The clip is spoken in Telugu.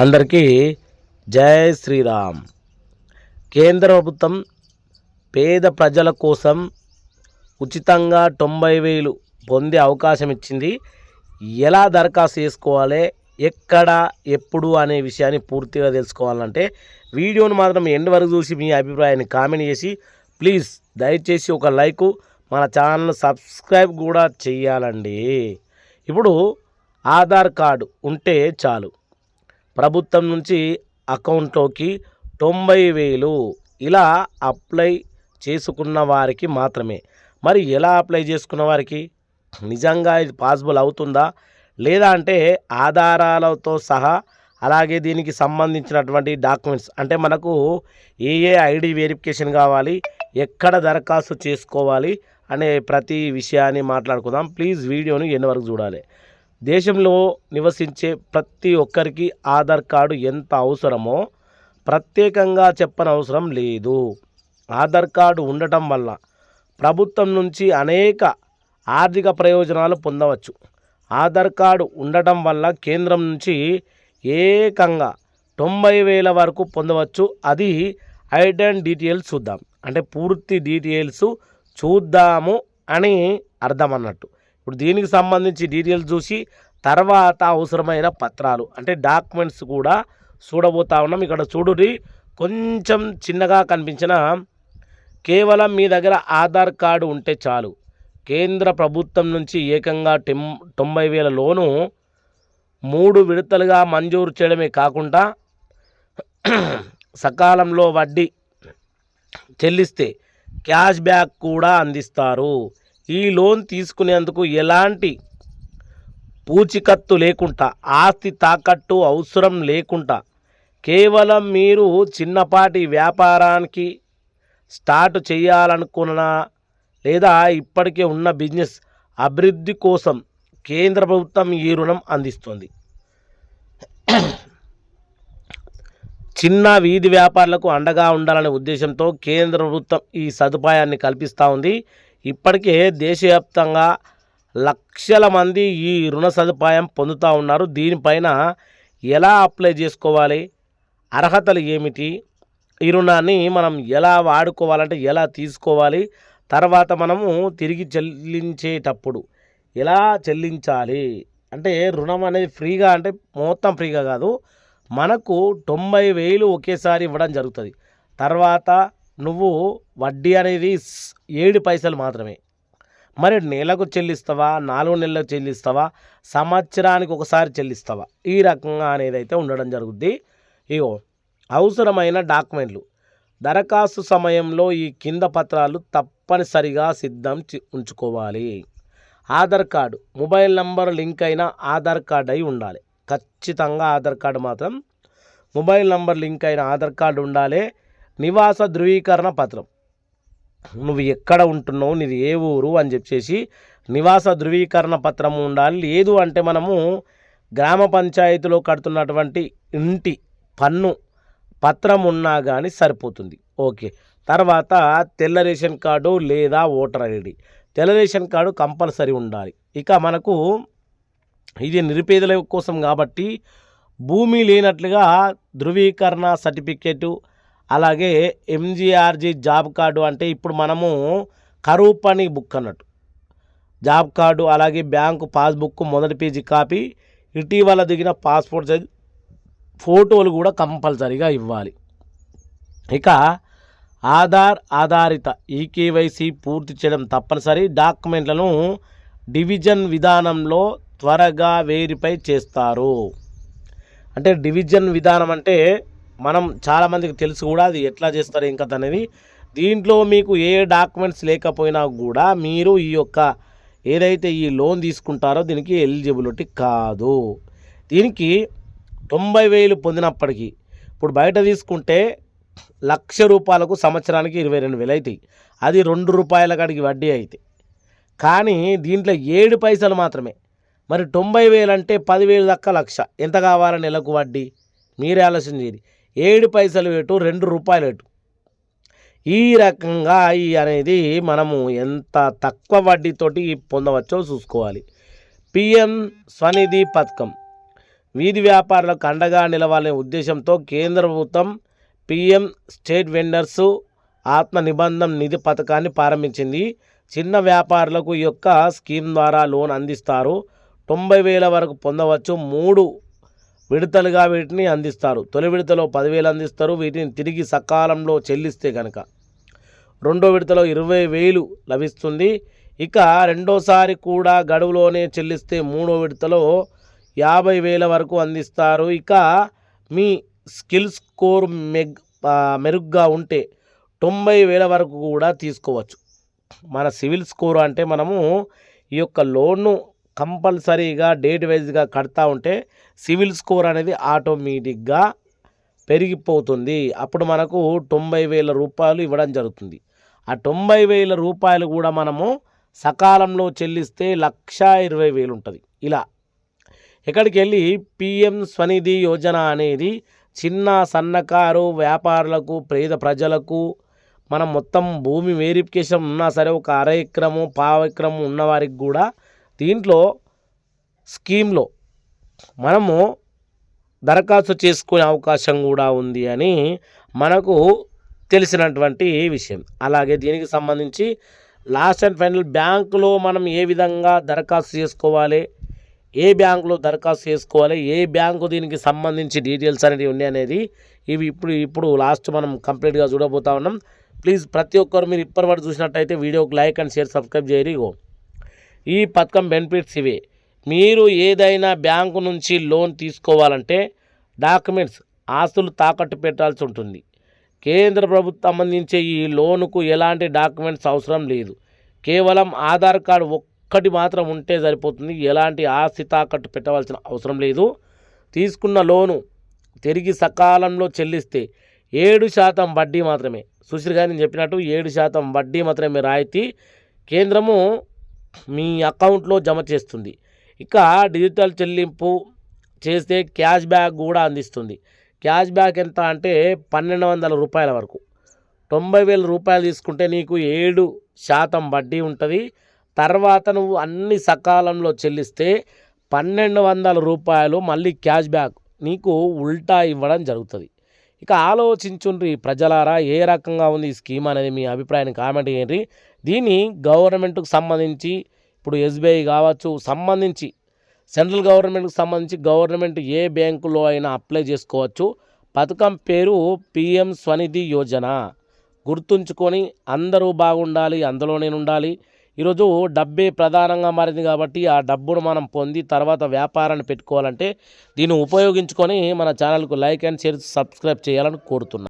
అందరికీ జై శ్రీరామ్. కేంద్ర ప్రభుత్వం పేద ప్రజల కోసం ఉచితంగా తొంభై వేలు పొందే అవకాశం ఇచ్చింది. ఎలా దరఖాస్తు చేసుకోవాలి ఎక్కడ ఎప్పుడు అనే విషయాన్ని పూర్తిగా తెలుసుకోవాలంటే వీడియోను మాత్రం ఎండ్ వరకు చూసి మీ అభిప్రాయాన్ని కామెంట్ చేసి ప్లీజ్ దయచేసి ఒక లైక్ మన ఛానల్ సబ్స్క్రైబ్ కూడా చేయాలండి. ఇప్పుడు ఆధార్ కార్డు ఉంటే చాలు. ప్రభుత్వం నుంచి అకౌంట్లోకి తొంభై వేలు ఇలా అప్లై చేసుకున్న వారికి మాత్రమే. మరి ఎలా అప్లై చేసుకున్న వారికి? నిజంగా ఇది పాసిబుల్ అవుతుందా? లేదా అంటే ఆధారాలతో సహా అలాగే దీనికి సంబంధించినటువంటి డాక్యుమెంట్స్. అంటే మనకు ఏ ఏ ఐడి వెరిఫికేషన్ కావాలి? ఎక్కడ దరఖాస్తు చేసుకోవాలి? అనే ప్రతి విషయాన్ని మాట్లాడుకుందాం. ప్లీజ్ వీడియోని ఎన్ని వరకు చూడాలి. దేశంలో నివసించే ప్రతి ఒక్కరికి ఆధార్ కార్డు ఎంత అవసరమో ప్రత్యేకంగా చెప్పనవసరం లేదు. ఆధార్ కార్డు ఉండటం వల్ల ప్రభుత్వం నుంచి అనేక ఆర్థిక ప్రయోజనాలు పొందవచ్చు. ఆధార్ కార్డు ఉండటం వల్ల కేంద్రం నుంచి ఏకంగా తొంభై వేల వరకు పొందవచ్చు. అది ఐడెంట్ డీటెయిల్స్ చూద్దాం. అంటే పూర్తి డీటెయిల్స్ చూద్దాము అని అర్థం అన్నట్టు ఇప్పుడు దీనికి సంబంధించి డీటెయిల్స్ చూసి తర్వాత అవసరమైన పత్రాలు అంటే డాక్యుమెంట్స్ కూడా చూడబోతా ఉన్నాం. ఇక్కడ చూడుడి కొంచెం చిన్నగా కనిపించిన కేవలం మీ దగ్గర ఆధార్ కార్డు ఉంటే చాలు. కేంద్ర ప్రభుత్వం నుంచి ఏకంగా టెం తొంభై వేల లోను మూడు విడతలుగా మంజూరు చేయడమే కాకుండా సకాలంలో వడ్డీ చెల్లిస్తే క్యాష్ బ్యాక్ కూడా అందిస్తారు. ఈ లోన్ తీసుకునేందుకు ఎలాంటి పూచికత్తు లేకుండా ఆస్తి తాకట్టు అవసరం లేకుండా కేవలం మీరు చిన్నపాటి వ్యాపారానికి స్టార్ట్ చేయాలనుకున్నా లేదా ఇప్పటికే ఉన్న బిజినెస్ అభివృద్ధి కోసం కేంద్ర ప్రభుత్వం ఈ రుణం అందిస్తుంది. చిన్న వీధి వ్యాపారులకు అండగా ఉండాలనే ఉద్దేశంతో కేంద్ర ప్రభుత్వం ఈ సదుపాయాన్ని కల్పిస్తూ ఉంది. ఇప్పటికే దేశవ్యాప్తంగా లక్షల మంది ఈ రుణ సదుపాయం పొందుతూ ఉన్నారు. దీనిపైన ఎలా అప్లై చేసుకోవాలి? అర్హతలు ఏమిటి? ఈ రుణాన్ని మనం ఎలా వాడుకోవాలంటే ఎలా తీసుకోవాలి? తర్వాత మనము తిరిగి చెల్లించేటప్పుడు ఎలా చెల్లించాలి? అంటే రుణం అనేది ఫ్రీగా అంటే మొత్తం ఫ్రీగా కాదు. మనకు తొంభై వేలు ఒకేసారి ఇవ్వడం జరుగుతుంది. తర్వాత నువ్వు వడ్డీ అనేది ఏడు పైసలు మాత్రమే. మరి నెలకు చెల్లిస్తావా? నాలుగు నెలలకు చెల్లిస్తావా? సంవత్సరానికి ఒకసారి చెల్లిస్తావా? ఈ రకంగా అనేది అయితే ఉండడం జరుగుద్ది. ఇగో అవసరమైన డాక్యుమెంట్లు. దరఖాస్తు సమయంలో ఈ కింద పత్రాలు తప్పనిసరిగా సిద్ధం చి- ఉంచుకోవాలి. Aadhaar card mobile number link అయిన ఆధార్ కార్డు అయి ఉండాలి. ఖచ్చితంగా ఆధార్ కార్డు మాత్రం మొబైల్ నంబర్ లింక్ అయిన ఆధార్ కార్డు ఉండాలి. నివాస ధృవీకరణ పత్రం. నువ్వు ఎక్కడ ఉంటున్నావు నీది ఏ ఊరు అని చెప్పేసి నివాస ధృవీకరణ పత్రం ఉండాలి. లేదు అంటే మనము గ్రామ పంచాయతీలో కడుతున్నటువంటి ఇంటి పన్ను పత్రం ఉన్నా కానీ సరిపోతుంది. ఓకే. తర్వాత తెల్ల రేషన్ కార్డు లేదా ఓటర్ ఐడి తెల్ల రేషన్ కార్డు కంపల్సరీ ఉండాలి. ఇక మనకు ఇది నిరుపేదల కోసం కాబట్టి భూమి లేనట్లుగా ధృవీకరణ సర్టిఫికేటు అలాగే ఎంజీఆర్జీ జాబ్ కార్డు అంటే ఇప్పుడు మనము కరువు పని బుక్ అన్నట్టు. జాబ్ కార్డు అలాగే బ్యాంకు పాస్బుక్ మొదటి పేజీ కాపీ ఇటీవల దిగిన పాస్పోర్ట్ సైజ్ ఫోటోలు కూడా కంపల్సరీగా ఇవ్వాలి. ఇక ఆధార్ ఆధారిత ఈకేవైసీ పూర్తి చేయడం తప్పనిసరి. డాక్యుమెంట్లను డివిజన్ విధానంలో త్వరగా వెరిఫై చేస్తారు. అంటే డివిజన్ విధానం అంటే మనం చాలామందికి తెలుసు కూడా అది ఎట్లా చేస్తారు ఏం కథ అనేది. దీంట్లో మీకు ఏ డాక్యుమెంట్స్ లేకపోయినా కూడా మీరు ఈ యొక్క ఏదైతే ఈ లోన్ తీసుకుంటారో దీనికి ఎలిజిబిలిటీ కాదు. దీనికి తొంభై వేలు పొందినప్పటికీ ఇప్పుడు బయట తీసుకుంటే లక్ష రూపాయలకు సంవత్సరానికి ఇరవై రెండు వేలు అవుతాయి అది రెండు రూపాయల కాడికి వడ్డీ అయితే. కానీ దీంట్లో ఏడు పైసలు మాత్రమే. మరి తొంభై వేలు అంటే పదివేలు దక్క లక్ష. ఎంత కావాలి నెలకు వడ్డీ? మీరే ఆలోచన చేయండి. ఏడు పైసలు ఎటు రెండు రూపాయలు ఎటు ఈ రకంగా ఈ అనేది మనము ఎంత తక్కువ వడ్డీతోటి పొందవచ్చో చూసుకోవాలి. పిఎం స్వనిధి పథకం. వీధి వ్యాపారులకు అండగా నిలవాలనే ఉద్దేశంతో కేంద్ర ప్రభుత్వం పిఎం స్టేట్ వెండర్స్ ఆత్మ నిబంధన నిధి పథకాన్ని ప్రారంభించింది. చిన్న వ్యాపారులకు ఈ యొక్క స్కీమ్ ద్వారా లోన్ అందిస్తారు. తొంభై వేల వరకు పొందవచ్చు. మూడు విడతలుగా వీటిని అందిస్తారు. తొలి విడతలో పదివేలు అందిస్తారు. వీటిని తిరిగి సకాలంలో చెల్లిస్తే కనుక రెండో విడతలో ఇరవై వేలు లభిస్తుంది. ఇక రెండోసారి కూడా గడువులోనే చెల్లిస్తే మూడో విడతలో యాభై వేల వరకు అందిస్తారు. ఇక మీ స్కిల్ స్కోర్ మెగ్ మెరుగ్గా ఉంటే తొంభై వేల వరకు కూడా తీసుకోవచ్చు. మన సివిల్ స్కోర్ అంటే మనము ఈ యొక్క లోన్ను కంపల్సరీగా డేట్ వైజ్గా కడతా ఉంటే సివిల్ స్కోర్ అనేది ఆటోమేటిక్గా పెరిగిపోతుంది. అప్పుడు మనకు తొంభై వేల రూపాయలు ఇవ్వడం జరుగుతుంది. ఆ తొంభై వేల రూపాయలు కూడా మనము సకాలంలో చెల్లిస్తే లక్ష ఇరవై వేలు ఉంటుంది. ఇలా. ఇక్కడికి వెళ్ళి పిఎం స్వనిధి యోజన అనేది చిన్న సన్నకారు వ్యాపారులకు పేద ప్రజలకు మనం మొత్తం భూమి వెరిఫికేషన్ ఉన్నా సరే ఒక అర ఎకరము పావ ఎకరము ఉన్నవారికి కూడా దీంట్లో స్కీమ్లో మనము దరఖాస్తు చేసుకునే అవకాశం కూడా ఉంది అని మనకు తెలిసినటువంటి విషయం. అలాగే దీనికి సంబంధించి లాస్ట్ అండ్ ఫైనల్ బ్యాంకులో మనం ఏ విధంగా దరఖాస్తు చేసుకోవాలి ఏ బ్యాంకులో దరఖాస్తు చేసుకోవాలి ఏ బ్యాంకు దీనికి సంబంధించి డీటెయిల్స్ అనేవి ఉన్నాయి అనేది ఇవి ఇప్పుడు ఇప్పుడు లాస్ట్ మనం కంప్లీట్గా చూడబోతా ఉన్నాం. ప్లీజ్ ప్రతి ఒక్కరు మీరు ఇప్పటి వరకు చూసినట్టయితే వీడియోకి లైక్ అండ్ షేర్ సబ్స్క్రైబ్ చేయరు. ఇగో ఈ పథకం బెనిఫిట్స్ ఇవే. మీరు ఏదైనా బ్యాంకు నుంచి లోన్ తీసుకోవాలంటే డాక్యుమెంట్స్ ఆస్తులు తాకట్టు పెట్టాల్సి ఉంటుంది. కేంద్ర ప్రభుత్వం అందించే ఈ లోనుకు ఎలాంటి డాక్యుమెంట్స్ అవసరం లేదు. కేవలం ఆధార్ కార్డు ఒక్కటి మాత్రం ఉంటే సరిపోతుంది. ఎలాంటి ఆస్తి తాకట్టు పెట్టవలసిన అవసరం లేదు. తీసుకున్న లోను తిరిగి సకాలంలో చెల్లిస్తే ఏడు శాతం వడ్డీ మాత్రమే. సుశీల్ గారు నేను చెప్పినట్టు ఏడు శాతం వడ్డీ మాత్రమే రాయితీ కేంద్రము మీ అకౌంట్లో జమ చేస్తుంది. ఇక డిజిటల్ చెల్లింపు చేస్తే క్యాష్ బ్యాక్ కూడా అందిస్తుంది. క్యాష్ బ్యాక్ ఎంత అంటే పన్నెండు వందల రూపాయల వరకు. తొంభై వేల రూపాయలు తీసుకుంటే నీకు ఏడు శాతం వడ్డీ ఉంటుంది. తర్వాత నువ్వు అన్ని సకాలంలో చెల్లిస్తే పన్నెండు వందల రూపాయలు మళ్ళీ క్యాష్ బ్యాక్ నీకు ఉల్టా ఇవ్వడం జరుగుతుంది. ఇక ఆలోచించుండ్రి ప్రజలారా ఏ రకంగా ఉంది ఈ స్కీమ్ అనేది మీ అభిప్రాయాన్ని కామెంట్ చేయండి. దీన్ని గవర్నమెంట్కు సంబంధించి ఇప్పుడు ఎస్బీఐ కావచ్చు సంబంధించి సెంట్రల్ గవర్నమెంట్కి సంబంధించి గవర్నమెంట్ ఏ బ్యాంకులో అయినా అప్లై చేసుకోవచ్చు. పథకం పేరు పిఎం స్వనిధి యోజన. గుర్తుంచుకొని అందరూ బాగుండాలి అందులో నేను ఉండాలి. ఈరోజు డబ్బే ప్రధానంగా మారింది కాబట్టి ఆ డబ్బును మనం పొంది తర్వాత వ్యాపారాన్ని పెట్టుకోవాలంటే దీన్ని ఉపయోగించుకొని మన ఛానల్కు లైక్ అండ్ షేర్ సబ్స్క్రైబ్ చేయాలని కోరుతున్నాను